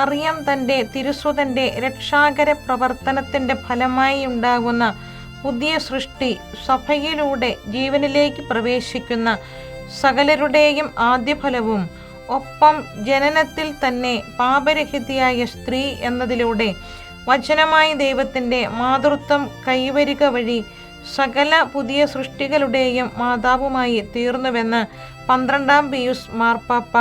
തന്റെ തിരുസുതന്റെ രക്ഷാകര പ്രവർത്തനത്തിന്റെ ഫലമായി ഉണ്ടാകുന്ന പുതിയ സൃഷ്ടി സഭയിലൂടെ ജീവനിലേക്ക് പ്രവേശിക്കുന്ന സകലരുടെയും ആദ്യഫലവും ഒപ്പം ജനനത്തിൽ തന്നെ പാപരഹിതയായ സ്ത്രീ എന്നതിലൂടെ വചനമായി ദൈവത്തിന്റെ മാതൃത്വം കൈവരിക വഴി സകല പുതിയ സൃഷ്ടികളുടെയും മാതാവുമായി തീർന്നുവെന്ന് പന്ത്രണ്ടാം പിയൂസ് മാർപ്പാപ്പ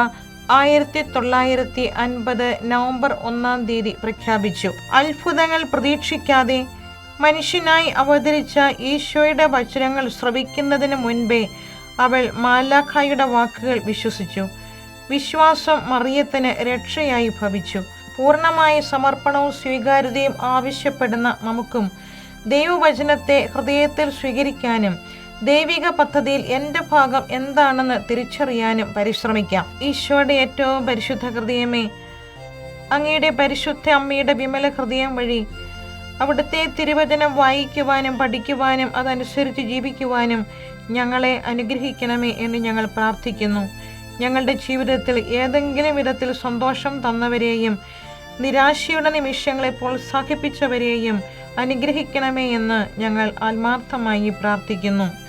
ആയിരത്തി തൊള്ളായിരത്തി അൻപത് നവംബർ ഒന്നാം തീയതി പ്രഖ്യാപിച്ചു. അത്ഭുതങ്ങൾ പ്രതീക്ഷിക്കാതെ മനുഷ്യനായി അവതരിച്ച ഈശോയുടെ വചനങ്ങൾ ശ്രവിക്കുന്നതിന് മുൻപേ അവൾ മാലാഖായുടെ വാക്കുകൾ വിശ്വസിച്ചു. വിശ്വാസം മറിയത്തിന് രക്ഷയായി ഭവിച്ചു. പൂർണമായ സമർപ്പണവും സ്വീകാര്യതയും ആവശ്യപ്പെടുന്ന നമുക്കും ദൈവവചനത്തെ ഹൃദയത്തിൽ സ്വീകരിക്കാനും ദൈവിക പദ്ധതിയിൽ എന്റെ ഭാഗം എന്താണെന്ന് തിരിച്ചറിയാനും പരിശ്രമിക്കാം. ഈശോയുടെ ഏറ്റവും പരിശുദ്ധ ഹൃദയമേ അങ്ങയുടെ പരിശുദ്ധ അമ്മയുടെ വിമല ഹൃദയം വഴി അവിടുത്തെ തിരുവചനം വായിക്കുവാനും പഠിക്കുവാനും അതനുസരിച്ച് ജീവിക്കുവാനും ഞങ്ങളെ അനുഗ്രഹിക്കണമേ എന്ന് ഞങ്ങൾ പ്രാർത്ഥിക്കുന്നു. ഞങ്ങളുടെ ജീവിതത്തിൽ ഏതെങ്കിലും വിധത്തിൽ സന്തോഷം തന്നവരെയും നിരാശയുടെ നിമിഷങ്ങളെ പ്രോത്സാഹിപ്പിച്ചവരെയും അനുഗ്രഹിക്കണമേ എന്ന് ഞങ്ങൾ ആത്മാർത്ഥമായി പ്രാർത്ഥിക്കുന്നു.